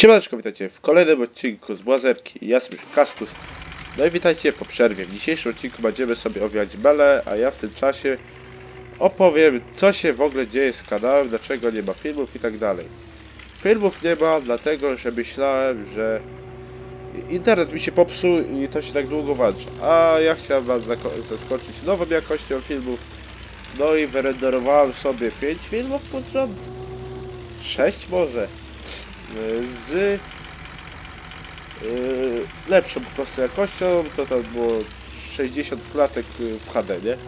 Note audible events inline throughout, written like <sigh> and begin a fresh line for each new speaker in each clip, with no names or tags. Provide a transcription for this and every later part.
Siemaneczko, witajcie w kolejnym odcinku z Błazerki. Ja jestem Kaskus. No i witajcie po przerwie. W dzisiejszym odcinku będziemy sobie owijać bele, a ja w tym czasie opowiem, co się w ogóle dzieje z kanałem, dlaczego nie ma filmów i tak dalej. Filmów nie ma, dlatego że myślałem, że internet mi się popsuł i to się tak długo włącza. A ja chciałem was zaskoczyć nową jakością filmów. No i wyrenderowałem sobie 5 filmów pod rząd. 6 może z yy, lepszą po prostu jakością, to tam było 60 klatek yy, w HD, nie?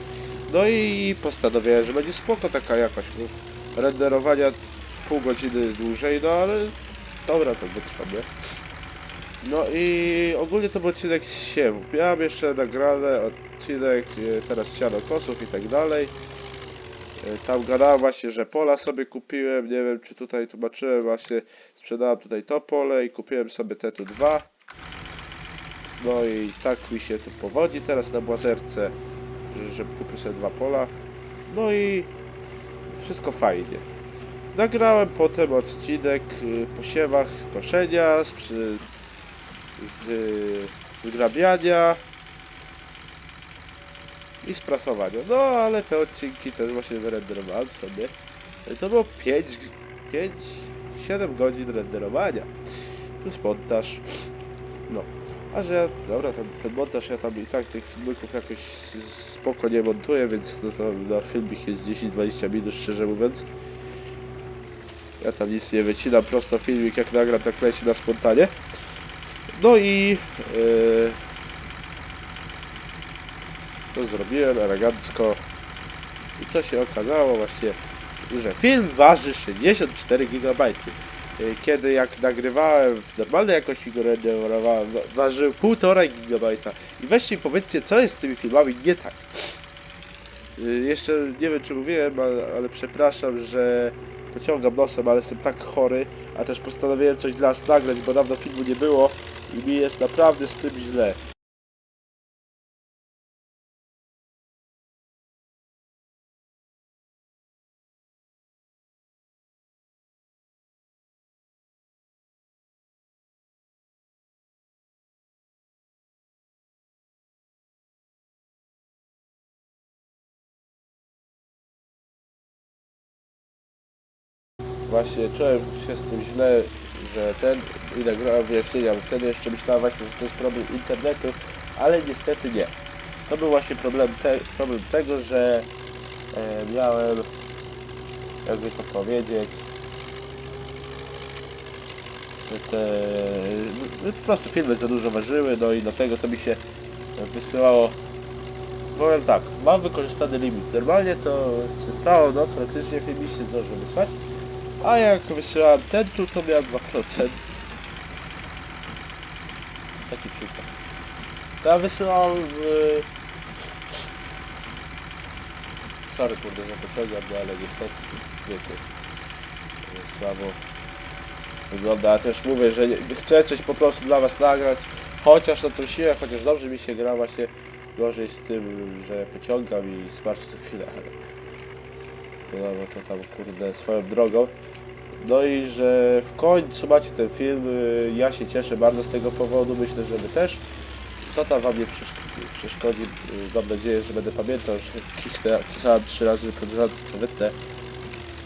No i postanowiłem, że będzie spoko taka jakość, no. renderowania pół godziny dłużej, no ale dobra, to wytrwa, nie? No i ogólnie to był odcinek z siewów. Miałem jeszcze nagrane odcinek, yy, teraz siano kosów i tak dalej. Yy, Tam gadałem właśnie, że pola sobie kupiłem, nie wiem czy tutaj tłumaczyłem właśnie, sprzedałem tutaj to pole i kupiłem sobie te tu dwa. No i tak mi się tu powodzi teraz na Błazerce, że- żeby kupił sobie dwa pola. No i wszystko fajnie. Nagrałem potem odcinek y, po siewach, koszenia, z, z y, wygrabiania i sprasowania. No ale te odcinki też właśnie wyrenderowałem sobie. No To było 5, 5, 7 godzin renderowania. Plus montaż. No. A że ja, dobra, ten, ten montaż ja tam i tak tych filmików jakoś spoko nie montuję, więc no to na filmik jest 10-20 minut, szczerze mówiąc. Ja tam nic nie wycinam, prosto filmik jak nagram, tak leci na spontanie. No i... Yy, to zrobiłem elegancko. I co się okazało właśnie, że film waży 64 GB. Y, Kiedy jak nagrywałem w normalnej jakości go renderowałem, wa- ważył 1,5 GB. I weźcie powiedzcie, co jest z tymi filmami nie tak. Y, Jeszcze nie wiem czy mówiłem, ale, ale przepraszam, że pociągam nosem, ale jestem tak chory, a też postanowiłem coś dla nas nagrać, bo dawno filmu nie było i mi jest naprawdę z tym źle. Właśnie czułem się z tym źle, że ten i nagrałem wyjaśnienia, bo wtedy jeszcze myślałem właśnie, że to jest problem internetu, ale niestety nie. To był właśnie problem, te, problem tego, że e, miałem, jakby to powiedzieć, te no, po prostu filmy za dużo ważyły, no i dlatego to mi się wysyłało Powiem tak, mam wykorzystany limit. Normalnie to przez całą noc praktycznie film się zdążył wysłać. A jak wysyłałem ten tu, to miałem 2%. Taki przykład. Ja wysyłałem w... Sorry kurde, że pociągam, no ale niestety, wiecie, słabo wygląda. Ja też mówię, że nie- chcę coś po prostu dla was nagrać, chociaż na tą siłę, chociaż dobrze mi się gra właśnie gorzej z tym, że pociągam i smarczy co chwilę, ale... No, no to tam kurde swoją drogą. No i że w końcu macie ten film, y, ja się cieszę bardzo z tego powodu, myślę, że wy też. Tam wam nie przeszk- przeszkodzi, y, mam nadzieję, że będę pamiętał, że kichałem trzy razy to wytnę.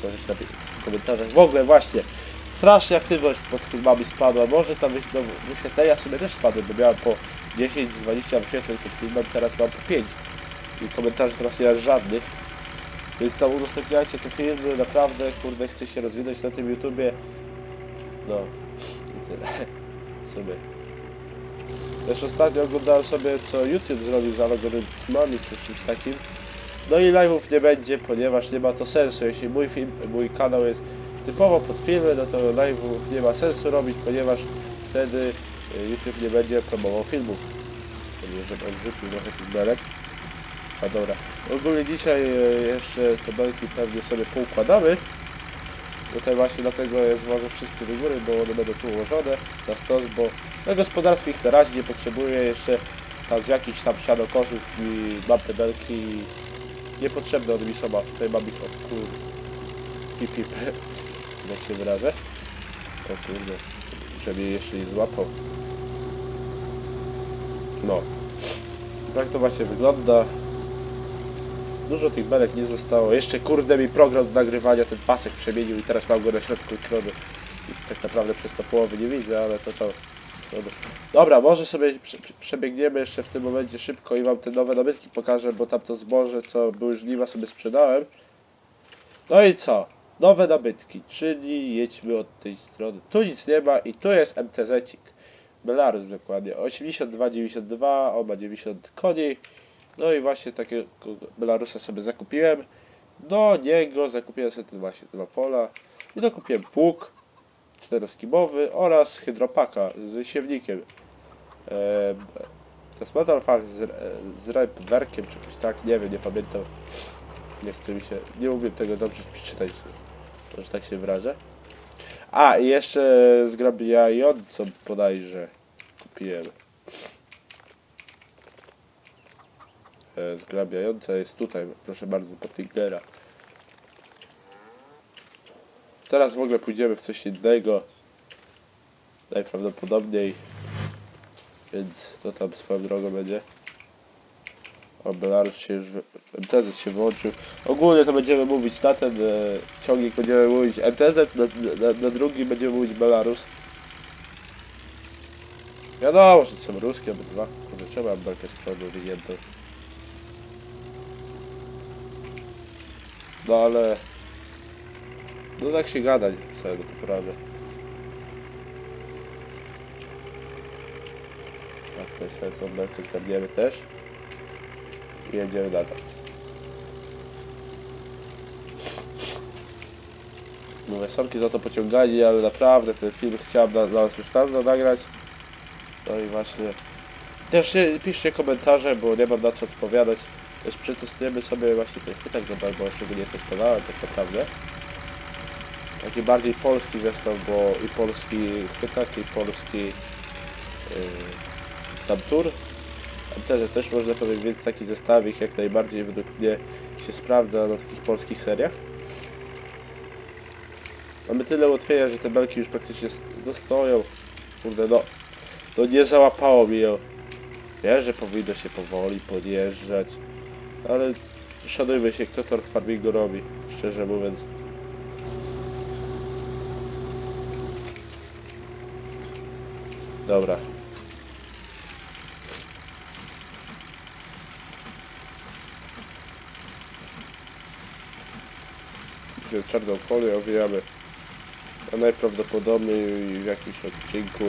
To rzecz na w komentarzach. W ogóle właśnie, strasznie aktywność pod filmami spadła, może tam wyś- no, wyświetlenia sobie też spadły, bo miałem po 10-20 wyświetleń pod filmem, teraz mam po 5. I komentarzy teraz nie ma żadnych. Więc tam udostępniajcie te filmy, naprawdę, kurde, chcę się rozwinąć na tym YouTubie. No, i tyle. <laughs> W sumie. Też ostatnio oglądałem sobie, co YouTube zrobił z algorytmami czy czymś takim. No i live'ów nie będzie, ponieważ nie ma to sensu. Jeśli mój film, mój kanał jest typowo pod filmy, no to live'ów nie ma sensu robić, ponieważ wtedy y, YouTube nie będzie promował filmów. Żeby odrzucił trochę tych belek. A dobra. Ogólnie dzisiaj e, jeszcze te belki pewnie sobie poukładamy. Tutaj właśnie dlatego jest może wszystkie do góry, bo one będą tu ułożone na stos, bo na gospodarstwie ich na razie nie potrzebuję jeszcze tam z jakichś tam sianokosów i mam te belki niepotrzebne one mi są, a tutaj mam ich od kur... pip pip, <laughs> jak się wyrażę. O kurde, przynajmniej jeszcze nie złapał. No. Tak to właśnie wygląda. Dużo tych belek nie zostało. Jeszcze kurde mi program do nagrywania ten pasek przemienił i teraz mam go na środku ekranu. I tak naprawdę przez to połowy nie widzę, ale to to Dobra, może sobie prze, przebiegniemy jeszcze w tym momencie szybko i wam te nowe nabytki pokażę, bo tam to zboże, co były żniwa sobie sprzedałem. No i co? Nowe nabytki, czyli jedźmy od tej strony. Tu nic nie ma i tu jest MTZ-cik. Dokładnie. 82,92, on ma 90 koni. No i właśnie takiego Belarusa sobie zakupiłem. Do niego zakupiłem sobie ten właśnie dwa pola. I dokupiłem pług czteroskimowy oraz hydropaka z siewnikiem. To jest Metal Fang z, z czy coś tak, nie wiem, nie pamiętam. Nie chce mi się, nie umiem tego dobrze przeczytać, może tak się wyrażę. A, i jeszcze zgrabiającą bodajże kupiłem. Zgrabiająca jest tutaj, proszę bardzo, Pottingera. Teraz w ogóle pójdziemy w coś innego. Najprawdopodobniej. Więc to tam swoją drogą będzie. O, Belarus się już... MTZ się włączył. Ogólnie to będziemy mówić na ten e, ciągnik, będziemy mówić MTZ, na, na, na drugi będziemy mówić Belarus. Wiadomo, że są ruskie obydwa. Kurde, mam belkę z przodu wyjętą? No ale... No tak się gadać, całego to prawda. Tak, to sobie tą belkę zgadniemy też. I jedziemy dalej. Mówię, sorki za to pociąganie, ale naprawdę ten film chciałem dla, dla już dawno nagrać. No i właśnie... Też piszcie komentarze, bo nie mam na co odpowiadać. Też przetestujemy sobie właśnie ten chwytak do bo jeszcze go nie testowałem tak naprawdę. Taki bardziej polski zestaw, bo i polski chwytak, i polski yy, sam tur. MTZ też można powiedzieć, więc taki zestawik jak najbardziej według mnie się sprawdza na takich polskich seriach. Mamy tyle ułatwienia, że te belki już praktycznie no stoją. Kurde no, no nie załapało mi ją. Wiem, że powinno się powoli podjeżdżać, ale szanujmy się, kto tor farmingu robi, szczerze mówiąc. Dobra. Czarną folię, owijamy. A najprawdopodobniej w jakimś odcinku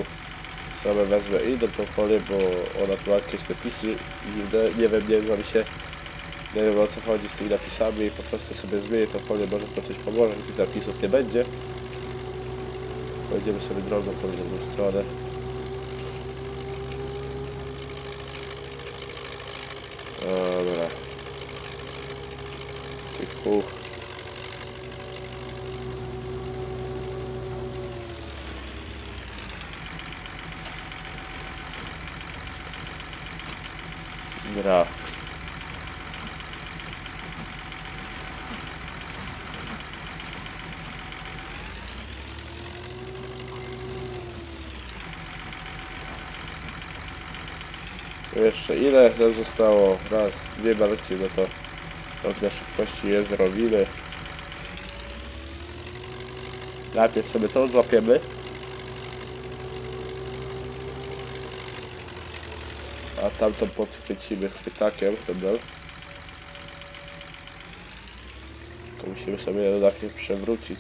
same wezmę inną tą folię, bo ona tu jakieś napisy dziwne, nie wiem, nie znam się. Nie wiem o co chodzi z tymi napisami i po prostu sobie zmienię tą folię, może to coś pomoże, że tych napisów nie będzie. Będziemy sobie drogą po drugą stronę. Dobra. Tych fuch. Gra. Jeszcze ile nam zostało? Raz, dwie belki, no to od na szybkości je zrobimy. Najpierw sobie to złapiemy. A tamtą podchwycimy chwytakiem, chyba. To musimy sobie ją najpierw przewrócić.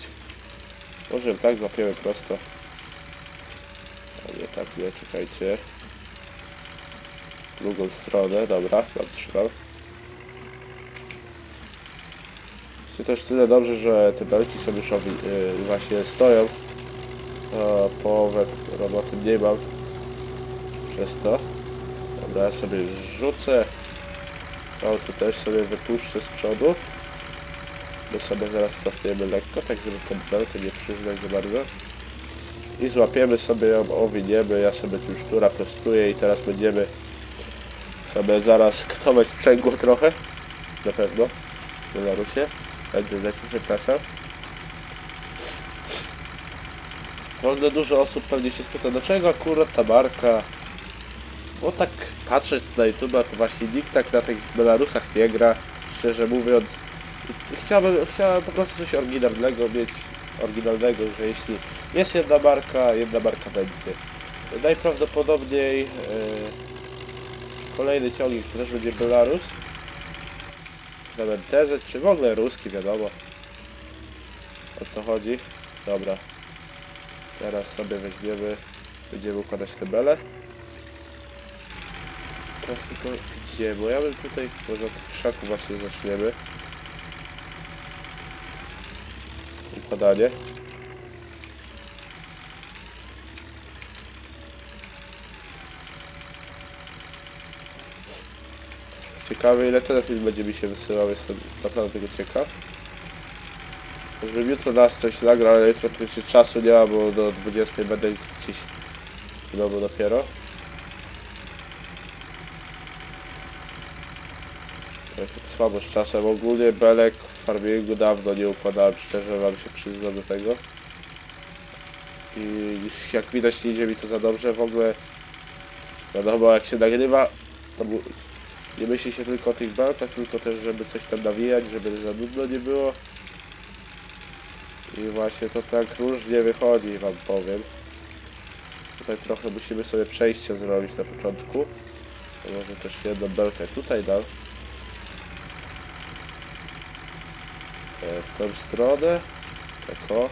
Może tak złapiemy prosto. A nie tak, nie, czekajcie. Drugą stronę, dobra, mam trzymam. Jest też tyle dobrze, że te belki sobie już owi- yy, właśnie stoją. A połowę roboty nie mam. Przez to. Dobra, ja sobie rzucę. O, tu też sobie wypuszczę z przodu. My sobie zaraz cofniemy lekko, tak żeby tą belkę nie przyznać za bardzo. I złapiemy sobie ją, owiniemy, ja sobie już tura prostuję i teraz będziemy sobie zaraz ktować sprzęgło trochę. Na pewno. Belarusie. Będę zacząć, przepraszam. Ogóle dużo osób pewnie się spyta, dlaczego akurat ta marka? Bo tak patrzeć na YouTube, to właśnie nikt tak na tych Belarusach nie gra, szczerze mówiąc. Chciałbym, chciałem po prostu coś oryginalnego mieć, oryginalnego, że jeśli jest jedna marka, jedna marka będzie. Najprawdopodobniej e, kolejny ciągnik też będzie Belarus. MTZ, czy w ogóle ruski, wiadomo. O co chodzi? Dobra. Teraz sobie weźmiemy, będziemy układać te bele. Teraz tylko gdzie? Bo ja bym tutaj, może od krzaku właśnie zaczniemy. Układanie. Ciekawe ile telefon będzie mi się wysyłał, jestem naprawdę tego ciekaw. Żebym jutro nas coś nagrał, ale jutro oczywiście czasu nie ma, bo do 20 będę gdzieś w domu dopiero. Tak słabo z czasem. Ogólnie belek w farmingu dawno nie układałem, szczerze wam się przyznam do tego. I jak widać nie idzie mi to za dobrze, w ogóle wiadomo jak się nagrywa, to nie myśli się tylko o tych belkach, tylko też żeby coś tam nawijać, żeby za nudno nie było. I właśnie to tak różnie wychodzi, wam powiem. Tutaj trochę musimy sobie przejście zrobić na początku. Może też jedną belkę tutaj dam. E, W tą stronę. Tak o.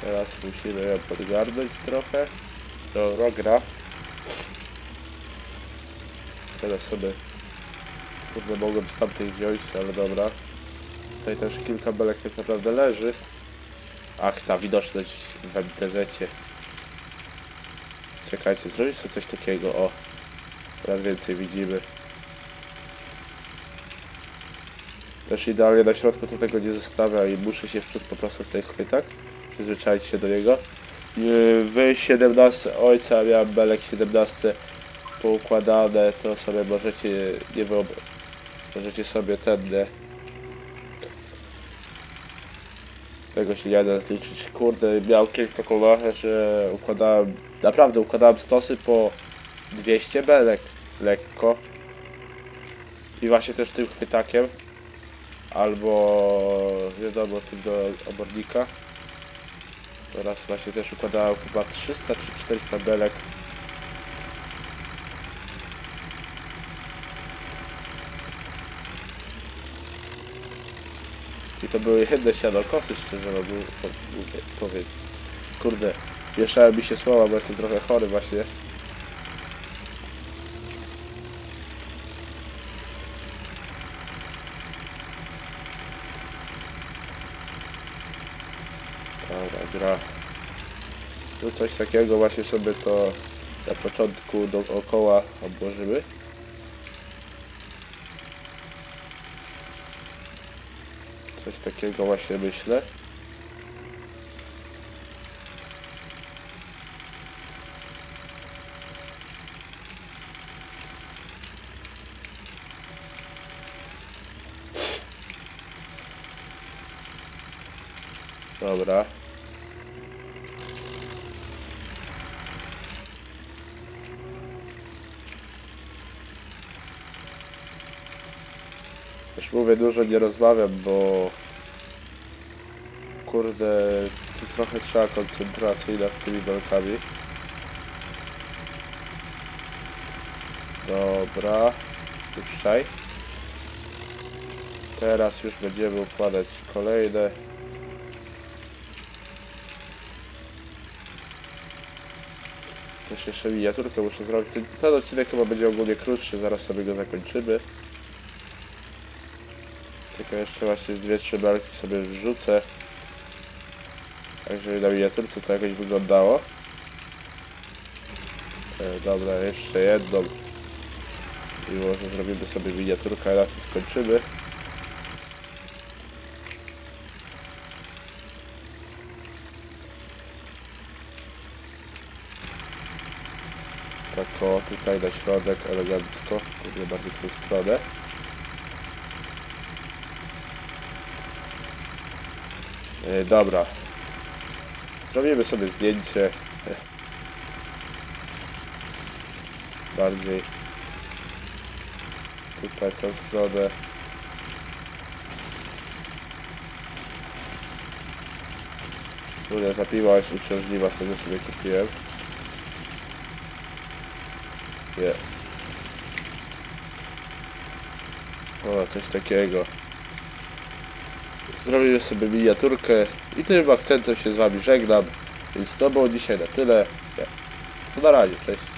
Teraz musimy ją podgarnąć trochę. Do rogra. Teraz sobie... Kurde, mogłem z tamtych wziąć, ale dobra. Tutaj też kilka belek tak naprawdę leży. Ach, ta widoczność w MTZ-cie. Czekajcie, zrobić sobie coś takiego, o. Teraz więcej widzimy. Też idealnie na środku to tego nie zostawia i muszę się wczuć po prostu w ten chwytak. Przyzwyczaić się do niego. Wy 17 ojca, miałem belek 17 poukładane, to sobie możecie nie wyobrazić. Możecie sobie nie, tego się nie da zliczyć. Kurde, miał kiedyś taką machę, że układałem, naprawdę układałem stosy po 200 belek, lekko. I właśnie też tym chwytakiem, albo wiadomo, tym do obornika. Teraz właśnie też układałem chyba 300 czy 400 belek. I to były jedne sianokosy, szczerze mówię- powiedzieć. Kurde, mieszały mi się słowa, bo jestem trochę chory właśnie. Dobra, gra. Tu coś takiego właśnie sobie to na początku dookoła obłożymy. Coś takiego właśnie myślę. Dobra. Już mówię, dużo nie rozmawiam, bo kurde, trochę trzeba koncentracji nad tymi belkami. Dobra, puszczaj. Teraz już będziemy układać kolejne. Też jeszcze miniaturkę muszę zrobić. Ten, ten odcinek chyba będzie ogólnie krótszy, zaraz sobie go zakończymy. Tylko jeszcze właśnie z dwie, trzy belki sobie wrzucę. Żeby na miniaturce to jakoś wyglądało. E, dobra, jeszcze jedną. I może zrobimy sobie miniaturkę, na tym skończymy. Tak o, tutaj na środek elegancko. Kurde, bardziej w tą stronę. E, dobra. Zrobimy sobie zdjęcie. Bardziej. Tutaj w tą stronę. Kurde, ta piła jest uciążliwa, z tego sobie kupiłem. Nie. O, coś takiego. Zrobimy sobie miniaturkę i tym akcentem się z wami żegnam. Więc to było dzisiaj na tyle. To na razie, cześć.